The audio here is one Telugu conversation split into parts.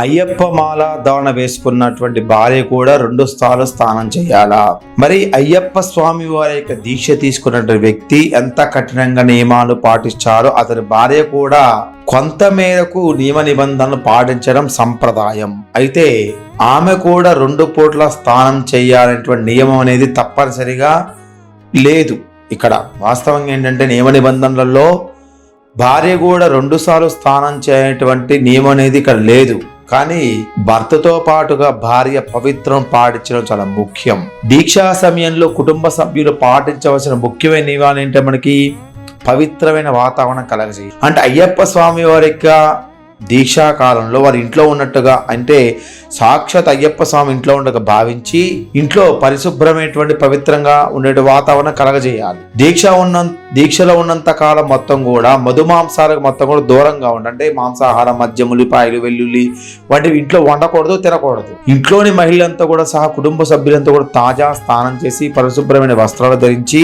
అయ్యప్ప మాల ధారణ వేసుకున్నటువంటి భార్య కూడా రెండు సార్లు స్నానం చేయాలా? మరి అయ్యప్ప స్వామి వారి యొక్క దీక్ష తీసుకున్నటువంటి వ్యక్తి ఎంత కఠినంగా నియమాలు పాటించారో అతని భార్య కూడా కొంత మేరకు నియమ నిబంధనలు పాటించడం సంప్రదాయం. అయితే ఆమె కూడా రెండు పూట్ల స్నానం చేయాలనేటువంటి నియమం అనేది తప్పనిసరిగా లేదు. ఇక్కడ వాస్తవంగా ఏంటంటే నియమ నిబంధనలలో భార్య కూడా రెండుసార్లు స్నానం చేయటువంటి నియమం అనేది ఇక్కడ లేదు. కానీ భర్తతో పాటుగా భార్య పవిత్రం పాటించడం చాలా ముఖ్యం. దీక్షా సమయంలో కుటుంబ సభ్యులు పాటించవలసిన ముఖ్యమైన నియమాలు ఏంటంటే మనకి పవిత్రమైన వాతావరణం కలగజేయి అంటే అయ్యప్ప స్వామి వారి యొక్క దీక్షా కాలంలో వారి ఇంట్లో ఉన్నట్టుగా అంటే సాక్షాత్ అయ్యప్ప స్వామి ఇంట్లో ఉండగా భావించి ఇంట్లో పరిశుభ్రమైనటువంటి పవిత్రంగా ఉండే వాతావరణం కలగజేయాలి. దీక్ష ఉన్న దీక్షలో ఉన్నంత కాలం మొత్తం కూడా మధుమాంసాలకు మొత్తం కూడా దూరంగా ఉండండి అంటే మాంసాహారం మద్యం ఉల్లిపాయలు వెల్లుల్లి వంటివి ఇంట్లో వండకూడదు తినకూడదు. ఇంట్లోని మహిళలంతా కూడా సహా కుటుంబ సభ్యులంతా కూడా తాజా స్నానం చేసి పరిశుభ్రమైన వస్త్రాలు ధరించి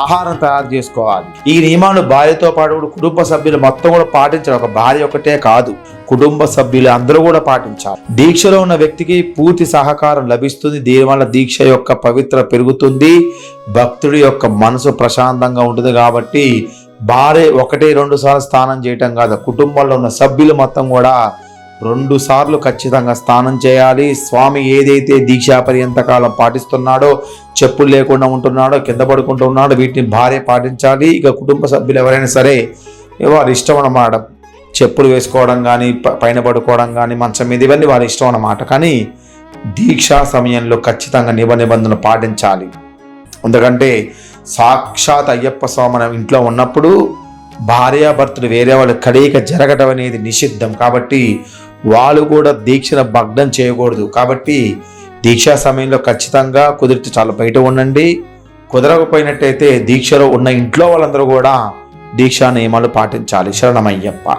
ఆహారం తయారు చేసుకోవాలి. ఈ నియమాలు భార్యతో పాటు కూడా కుటుంబ సభ్యులు మొత్తం కూడా పాటించాలి. ఒక భార్య ఒకటే కాదు కుటుంబ సభ్యులు అందరూ కూడా పాటించాలి. దీక్షలో ఉన్న వ్యక్తికి పూర్తి సహకారం లభిస్తుంది. దీనివల్ల దీక్ష యొక్క పవిత్ర పెరుగుతుంది. భక్తుడి యొక్క మనసు ప్రశాంతంగా ఉంటుంది కాబట్టి భార్య ఒకటి రెండు సార్లు స్నానం చేయటం కాదు. కుటుంబంలో ఉన్న సభ్యులు మొత్తం కూడా రెండు సార్లు ఖచ్చితంగా స్నానం చేయాలి. స్వామి ఏదైతే దీక్షా పర్యంతకాలం పాటిస్తున్నాడో చెప్పులు లేకుండా ఉంటున్నాడో కింద పడుకుంటున్నాడో వీటిని భార్య పాటించాలి. ఇక కుటుంబ సభ్యులు ఎవరైనా సరే వారి ఇష్టం అన్నమాట చెప్పులు వేసుకోవడం కానీ ప- పైన పడుకోవడం కానీ మంచం మీద ఇవన్నీ వాళ్ళ ఇష్టం అన్నమాట. కానీ దీక్షా సమయంలో ఖచ్చితంగా నిబ నిబంధనలు పాటించాలి. ఎందుకంటే సాక్షాత్ అయ్యప్ప స్వామి ఇంట్లో ఉన్నప్పుడు భార్యాభర్తలు వేరే వాళ్ళు కలయిక జరగటం అనేది నిషిద్ధం. కాబట్టి వాళ్ళు కూడా దీక్షను భగ్నం చేయకూడదు. కాబట్టి దీక్షా సమయంలో ఖచ్చితంగా కుదిరితే చాలా బయట ఉండండి. కుదరకపోయినట్టయితే దీక్షలో ఉన్న ఇంట్లో వాళ్ళందరూ కూడా దీక్షా నియమాలు పాటించాలి. శరణమయ్యప్ప.